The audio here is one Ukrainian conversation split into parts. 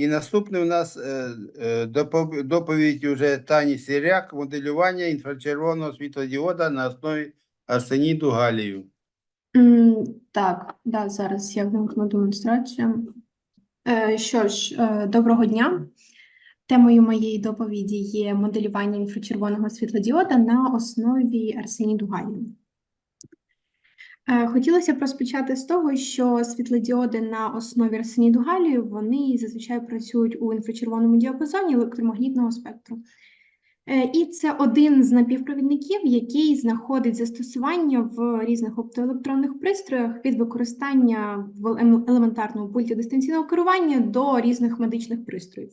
І наступний у нас е, е, допов- доповідь уже Тані Сіряк, моделювання інфрачервоного світлодіода на основі арсеніду галію. М, Так, да, зараз я вимкну демонстрацію. Е, Що ж, доброго дня. Темою моєї доповіді є моделювання інфрачервоного світлодіода на основі арсеніду галію. Е, Хотілося б розпочати з того, що світлодіоди на основі арсеніду галію, вони зазвичай працюють у інфрачервоному діапазоні електромагнітного спектру. Е, І це один з напівпровідників, який знаходить застосування в різних оптоелектронних пристроях від використання в елем- елементарному пульті дистанційного керування до різних медичних пристроїв.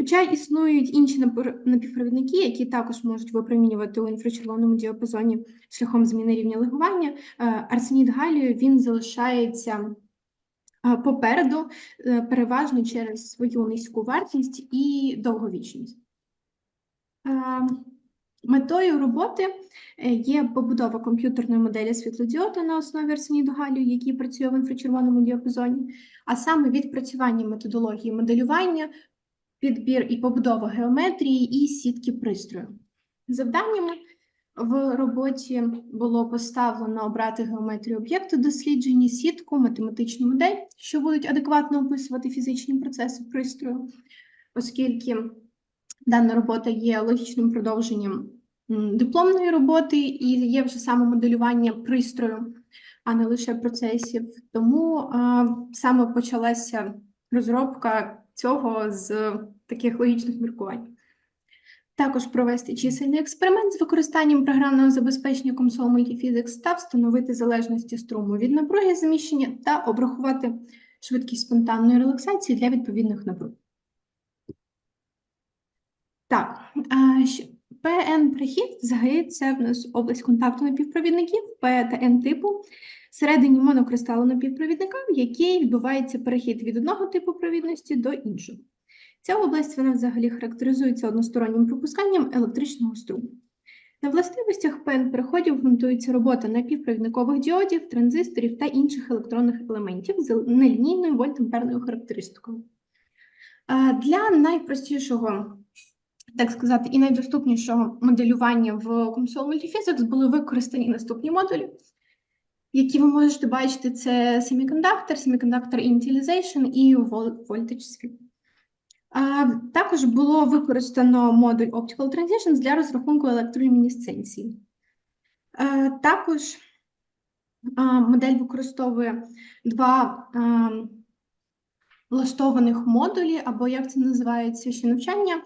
Хоча існують інші напівпровідники, які також можуть випромінювати у інфрачервоному діапазоні шляхом зміни рівня легування, е, арсенід галію він залишається е, попереду, е, переважно через свою низьку вартість і довговічність. Метою роботи є побудова комп'ютерної моделі світлодіода на основі арсеніду галію, який працює в інфрачервоному діапазоні, а саме відпрацювання методології моделювання, підбір і побудова геометрії і сітки пристрою. Завданнями в роботі було поставлено обрати геометрію об'єкту дослідження, сітку, математичну модель, що будуть адекватно описувати фізичні процеси пристрою, оскільки Дана робота є логічним продовженням дипломної роботи і є вже саме моделювання пристрою, а не лише процесів. Тому а, саме почалася розробка цього з таких логічних міркувань. Також провести чисельний експеримент з використанням програмного забезпечення Console Multiphysics та встановити залежності струму від напруги заміщення та обрахувати швидкість спонтанної релаксації для відповідних напруг. Так, щ- ПН-прихід взагалі це в нас область контакту напівпровідників П та Н типу. Всередині монокристалу напівпровідника, в якій відбувається перехід від одного типу провідності до іншого. Ця область вона взагалі характеризується одностороннім пропусканням електричного струму. На властивостях ПН-переходів ґрунтується робота напівпровідникових діодів, транзисторів та інших електронних елементів з нелінійною вольтамперною характеристикою. Для найпростішого так сказати, і найдоступнішого моделювання в Console Multiphysics були використані наступні модулі, які ви можете бачити: це Semiconductor, Semiconductor Initialization і Vol- Voltage Sweep. Також було використано модуль Optical Transitions для розрахунку електролюмінесценції. Також модель використовує два влаштованих модулі, або як це називається ще навчання.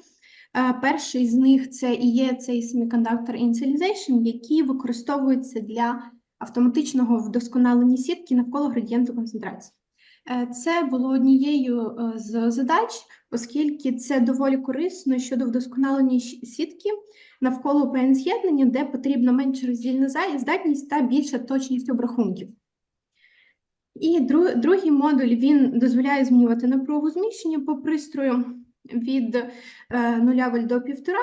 Е, Перший з них це і є цей Semiconductor Initialization, який використовується для автоматичного вдосконалення сітки навколо градієнту концентрації. Е, Це було однією е, з задач, оскільки це доволі корисно щодо вдосконалення сітки навколо ПН-з'єднання, де потрібна менша роздільна здатність та більша точність обрахунків. І другий модуль він дозволяє змінювати напругу зміщення по пристрою від е, 0 вольт до 1,5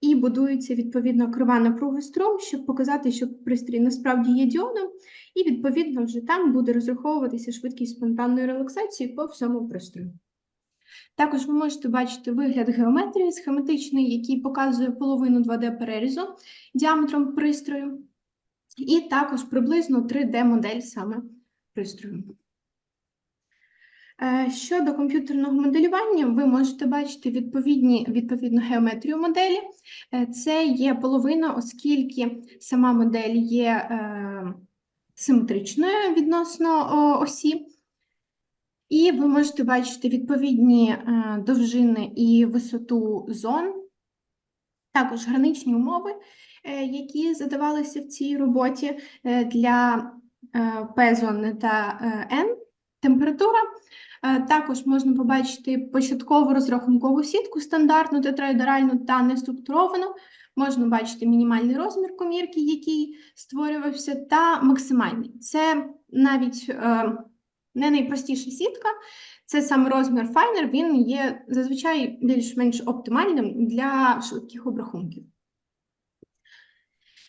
і будується відповідно крива напруги струм, щоб показати, що пристрій насправді є діодом, і відповідно вже там буде розраховуватися швидкість спонтанної релаксації по всьому пристрою. Також ви можете бачити вигляд геометрії схематичний, який показує половину 2D перерізу діаметром пристрою, і також приблизно 3D-модель саме пристрою. Е, Щодо комп'ютерного моделювання, ви можете бачити відповідні, відповідну геометрію моделі. Е, Це є половина, оскільки сама модель є е, симетричною відносно осі. І ви можете бачити відповідні довжини і висоту зон, також граничні умови, які задавалися в цій роботі для P-зони та N. Температура. Е, Також можна побачити початкову розрахункову сітку стандартну, тетраедеральну та неструктуровану. Можна бачити мінімальний розмір комірки, який створювався, та максимальний. Це навіть е, не найпростіша сітка, це сам розмір Finer, він є зазвичай більш-менш оптимальним для швидких обрахунків.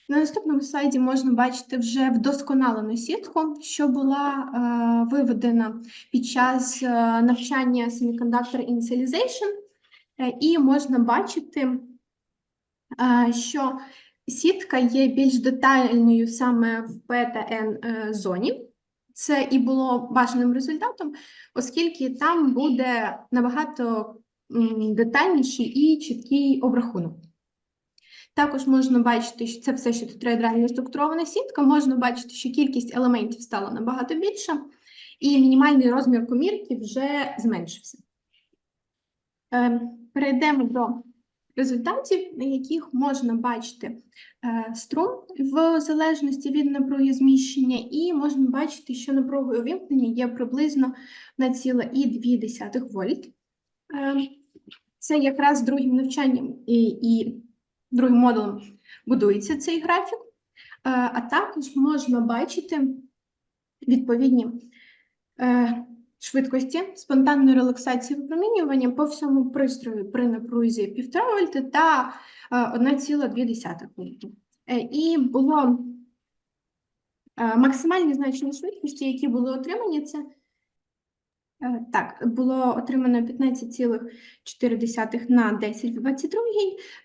На наступному слайді можна бачити вже вдосконалену сітку, що була е, виведена під час е, навчання Semiconductor Initialization. Е, і можна бачити, е, що сітка є більш детальною саме в P та N е, зоні. Це і було бажаним результатом, оскільки там буде набагато детальніший і чіткий обрахунок. Також можна бачити, що це все ще тетраедральна структурована сітка. Можна бачити, що кількість елементів стала набагато більша, і мінімальний розмір комірки вже зменшився. Ем, Перейдемо до результатів, на яких можна бачити е, струм в залежності від напруги зміщення, і можна бачити, що напругою увімкнення є приблизно на 0,2 вольт. Ем, Це якраз другим навчанням і, і другим модулем будується цей графік. Е, А також можна бачити відповідні е, швидкості спонтанної релаксації випромінювання по всьому пристрою при напрузі 1,5 вольти та е, 1,2 вольта. Е, І було максимальні значення швидкості, які були отримані, це так, було отримано 15,4 на 10 в 22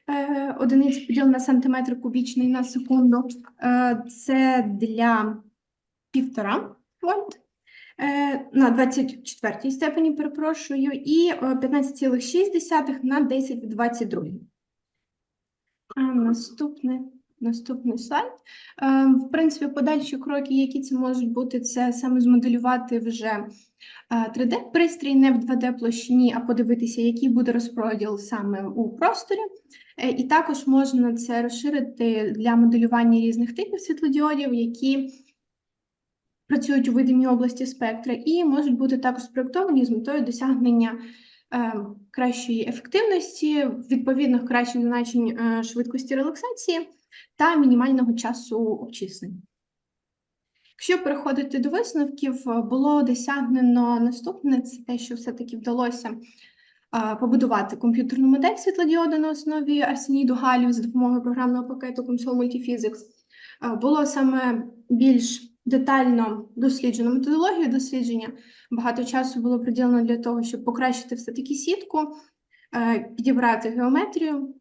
е, одиниці поділ на сантиметр кубічний на секунду. Е, Це для 1,5 вольт е, на 24 степені, перепрошую, і е, 15,6 на 10 в 22. А, Наступне, наступний слайд. Е, В принципі, подальші кроки, які це можуть бути, це саме змоделювати вже е, 3D-пристрій не в 2D-площині, а подивитися, який буде розподіл саме у просторі. Е, І також можна це розширити для моделювання різних типів світлодіодів, які працюють у видимій області спектра, і можуть бути також спроектовані з метою досягнення е, кращої ефективності, відповідних кращих значень е, швидкості релаксації та мінімального часу обчислень. Якщо переходити до висновків, було досягнено наступне, це те, що все-таки вдалося побудувати комп'ютерну модель світлодіоду на основі арсеніду галію за допомогою програмного пакету Comsol Multiphysics. Було саме більш детально досліджено методологію дослідження. Багато часу було приділено для того, щоб покращити все-таки сітку, підібрати геометрію,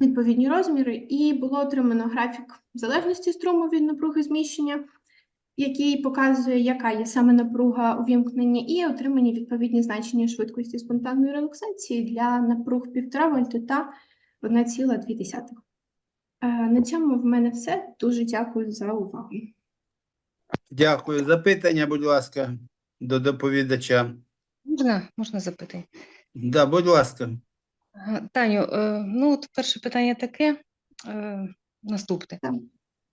відповідні розміри, і було отримано графік залежності струму від напруги зміщення, який показує, яка є саме напруга увімкнення, і отримані відповідні значення швидкості спонтанної релаксації для напруг 1,5 вольта та 1,2. Е, На цьому в мене все. Дуже дякую за увагу. Дякую. Запитання, будь ласка, до доповідача. Можна, можна запитати? Да, будь ласка. Таню, е, ну от перше питання таке, е, наступне.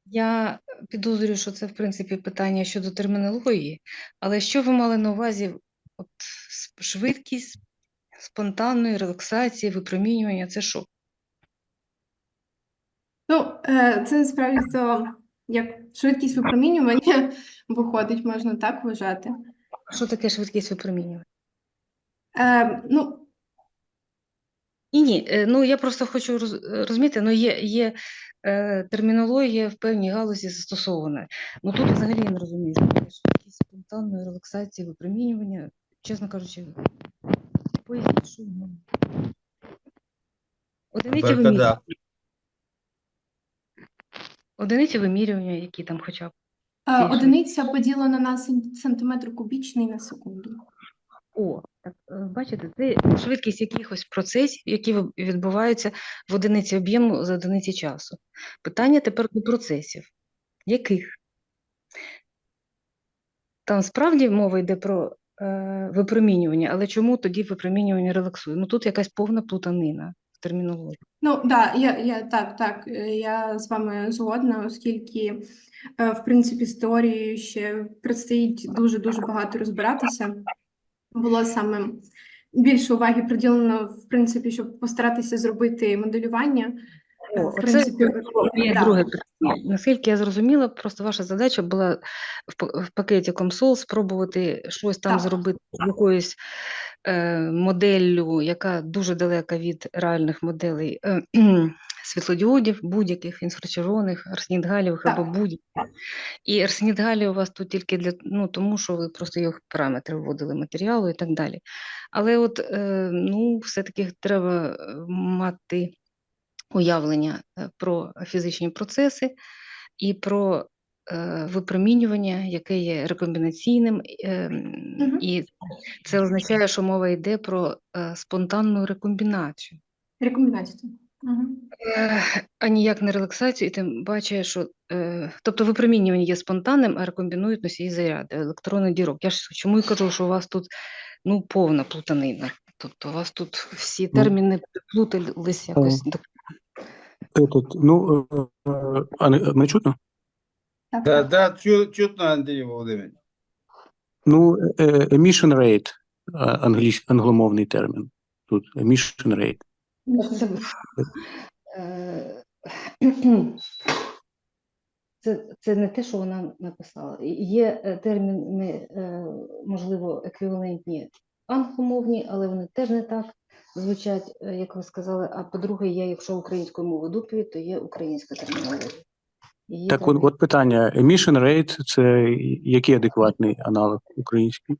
Я підозрюю, що це в принципі питання щодо термінології, але що ви мали на увазі? От швидкість спонтанної релаксації, випромінювання це що? Ну, е, це насправді то, як швидкість випромінювання виходить, можна так вважати. Що таке швидкість випромінювання? Е, ну, Ні, ні, е, ну я просто хочу роз- розуміти, ну є, є е, термінологія в певній галузі застосована. Ну тут взагалі я не розумію, що швидкість спонтанної релаксації, випромінювання, чесно кажучи, поясніть, що воно. Одиниці вимірювання, одиниці вимірювання, які там хоча б. е, одиниця поділена на сантиметр кубічний на секунду. О, так, е, бачите, це швидкість якихось процесів, які відбуваються в одиниці об'єму за одиниці часу. Питання тепер до процесів. Яких? Там справді мова йде про е, випромінювання, але чому тоді випромінювання релаксує? Ну тут якась повна плутанина в термінології. Ну, да, я, я так, так, е, я з вами згодна, оскільки, е, в принципі, з теорією ще предстоїть дуже-дуже багато розбиратися. Було саме більше уваги приділено, в принципі, щоб постаратися зробити моделювання. О, В принципі, це да. друге питання. Наскільки я зрозуміла, просто ваша задача була в, па- пакеті Комсол спробувати щось там Так. зробити якоюсь моделлю, яка дуже далека від реальних моделей е, світлодіодів, будь-яких інфрачервоних, арсенідгалівих або будь-яких. І арсенідгалі у вас тут тільки для ну, тому, що ви просто їх параметри вводили матеріалу і так далі. Але от е, ну, все-таки треба е, мати уявлення е, про фізичні процеси і про е, випромінювання, яке є рекомбінаційним, е, і це означає, що мова йде про е, спонтанну рекомбінацію, Рекомендації. Угу. е, а ніяк не релаксацію, і тим паче, що е, тобто випромінювання є спонтанним, а рекомбінують носії заряду, електронний дірок. Я ж чому і кажу, що у вас тут ну, повна плутанина. Тобто у вас тут всі Ну, терміни плутались якось. Этот, ну, е, е, а не- мене чутно? Так, Да, так. да, чу- чутно, Андрій Володимирович. Ну, е, emission rate, а, англійсь, англомовний термін. Тут emission rate. Це, е, це, це не те, що вона написала. Є е, терміни, е, можливо, еквівалентні англомовні, але вони теж не так звучать, е, як ви сказали. А по-друге, є, якщо українською мовою доповідь, то є українська термінологія. Є Так, от, от питання. Emission rate – це який адекватний аналог український?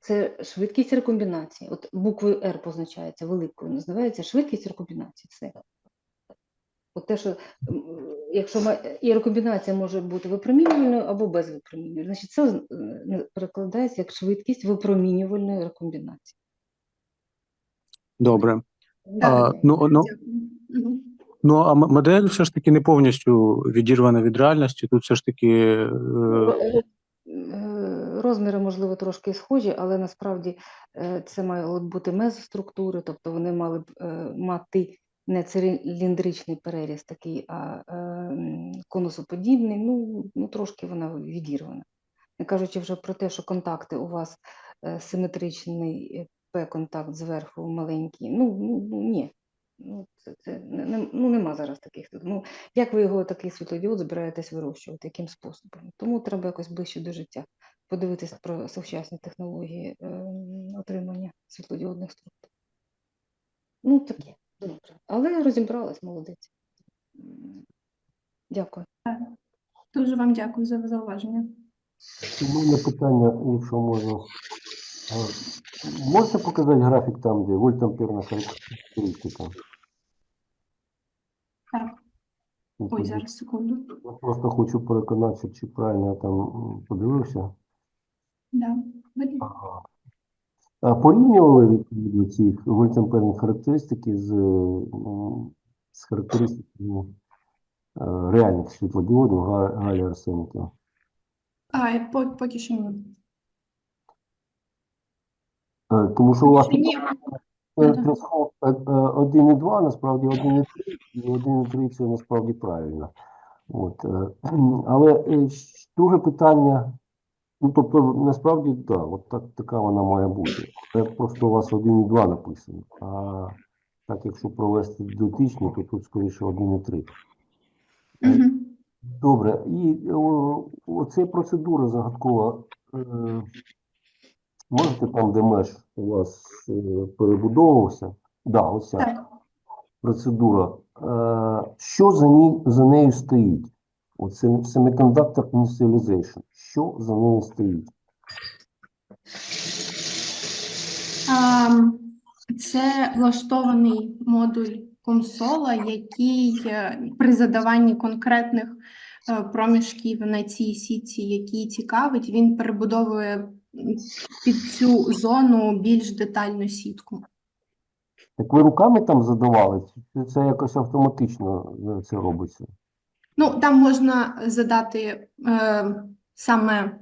Це швидкість рекомбінації. От буквою R позначається великою, називається швидкість рекомбінації. Все. От те, що якщо ма- і рекомбінація може бути випромінювальною або без випромінювальної, значить це е, перекладається як швидкість випромінювальної рекомбінації. Добре. Так. А, ну, ну. Ну, а модель все ж таки не повністю відірвана від реальності. Тут все ж таки е, е, Розміри, можливо, трошки схожі, але насправді е, це б бути мезоструктури, тобто вони мали б мати не циліндричний переріз такий, а конусоподібний. Ну, ну, трошки вона відірвана. Не кажучи вже про те, що контакти у вас симетричний П-контакт зверху маленький. Ну, ну ні. Ну, це, це, не, ну, нема зараз таких. Ну, як ви його такий світлодіод збираєтесь вирощувати, яким способом? Тому треба якось ближче до життя подивитися про сучасні технології е, отримання світлодіодних структур. Ну, таке, добре. Але розібралась, молодець. Дякую. Дуже вам дякую за зауваження. У мене питання, якщо можна. Можете показати графік там, де вольтамперна характеристика? Так. Ой, зараз секунду. Я просто хочу переконатися, чи правильно я там подивився. Да. видно? Ага. А порівнювали відповідно ці вольтамперні характеристики з, м, з характеристиками е, реальних світлодіодів га- галі арсеніків? А, поки що ні. Е, Тому що у вас Поки що тут ні. Мгм. Threshold е, 1,2, насправді 1,3, і 1,3 це насправді правильно. От, е, але е, друге питання, ну тобто насправді да, от так, така вона має бути. Це просто у вас 1,2 написано. А так, якщо провести дотичні, то тут скоріше 1,3. Мгм. Добре, і о, оце процедура загадкова. Можете там, де меж у вас е, перебудовувався? Да, оця Так. процедура. Е, що за, ній, за нею стоїть? Оце Semiconductor Initialization. Що за нею стоїть? Це влаштований модуль консола, який е, при задаванні конкретних проміжків на цій сітці, які цікавить, він перебудовує під цю зону більш детальну сітку. Так ви руками там задавали? Чи це якось автоматично е, це робиться? Ну, там можна задати е, саме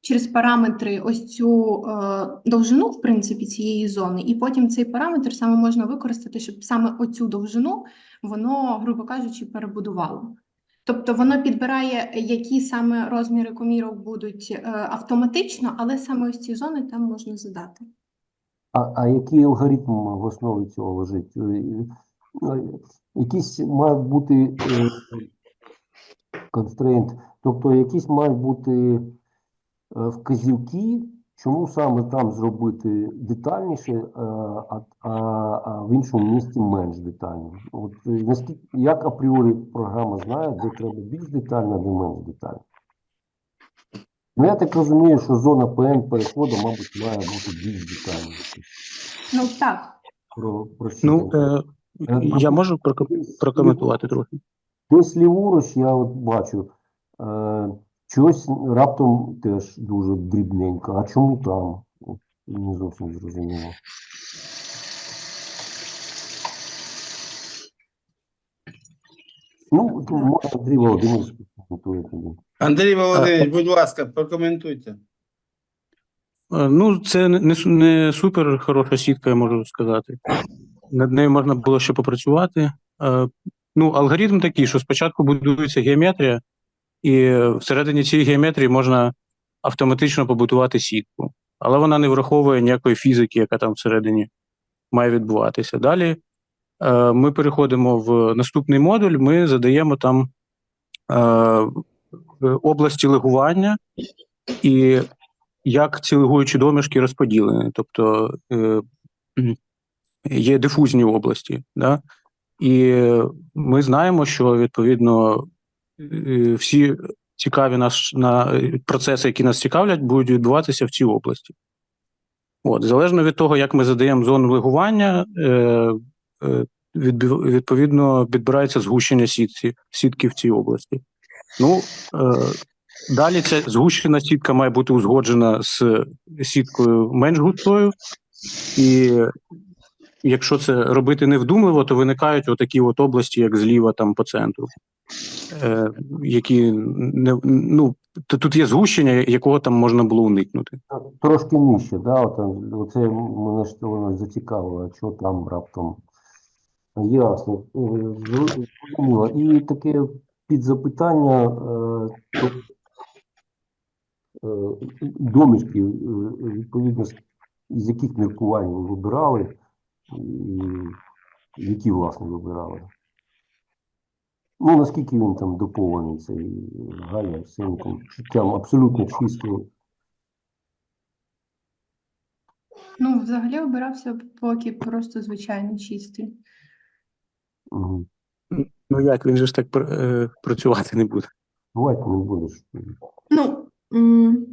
через параметри ось цю е, довжину, в принципі, цієї зони, і потім цей параметр саме можна використати, щоб саме оцю довжину воно, грубо кажучи, перебудувало. Тобто воно підбирає, які саме розміри комірок будуть е, автоматично, але саме ось ці зони там можна задати. А, а який алгоритм в основі цього лежить? Е, е, Якісь мають бути е, constraint, тобто якісь мають бути е, вказівки чому саме там зробити детальніше, е, а, а, а в іншому місці менш детально? От е, наскільки як апріорі програма знає, де треба більш детально, а де менш детально? Ну, я так розумію, що зона ПН переходу, мабуть, має бути більш детальніше. Ну так, Про, про Ну, е, я можу прокоментувати трохи. Десь ліворуч я от бачу, е, щось раптом теж дуже дрібненько. А чому там? От, Не зовсім зрозуміло. Ну, може Андрій Володимирович прокоментує тоді. Андрій Володимирович, будь ласка, прокоментуйте. Ну, це не, не, супер хороша сітка, я можу сказати. Над нею можна було ще попрацювати. Ну, алгоритм такий, що спочатку будується геометрія, і всередині цієї геометрії можна автоматично побудувати сітку. Але вона не враховує ніякої фізики, яка там всередині має відбуватися. Далі е, ми переходимо в наступний модуль, ми задаємо там е, області легування і як ці легуючі домішки розподілені. Тобто е, є дифузні області. Да? І ми знаємо, що відповідно всі цікаві нас на е, процеси, які нас цікавлять, будуть відбуватися в цій області. От, залежно від того, як ми задаємо зону легування, е, е, відповідно підбирається згущення сітки, сітки в цій області. Ну, е, далі ця згущена сітка має бути узгоджена з сіткою менш густою, і якщо це робити невдумливо, то виникають отакі от області, як зліва там по центру, е, які не ну тут є згущення, якого там можна було уникнути. Трошки нижче, да? От, там, оце мене ж воно зацікавило, що там раптом. Ясно. Е. І таке підзапитання, е, е, е, відповідно, з яких міркувань ви вибирали, які, власне, вибирали? Ну, наскільки він там доповнений, цей Галя Сеньком, там абсолютно чисто ну взагалі обирався поки просто звичайний чистий. Мгм. Ну як він же ж так пр- е, працювати не буде. Бувати не будеш. Ну, м,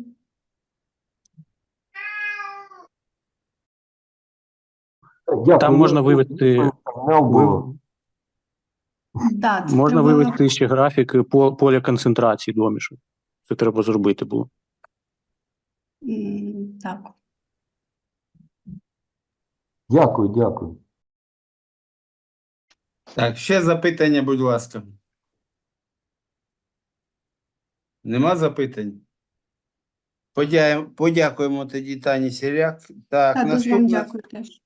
Дякую. Там можна вивести- да, це Можна треба- вивести ще графіки по поля концентрації домішок. Це треба зробити було. Так. Дякую, дякую. Так, ще запитання, будь ласка. Нема запитань? Подя- Подякуємо тоді Тані Сіряк. Так, Так, дуже вам наступна, дякую теж.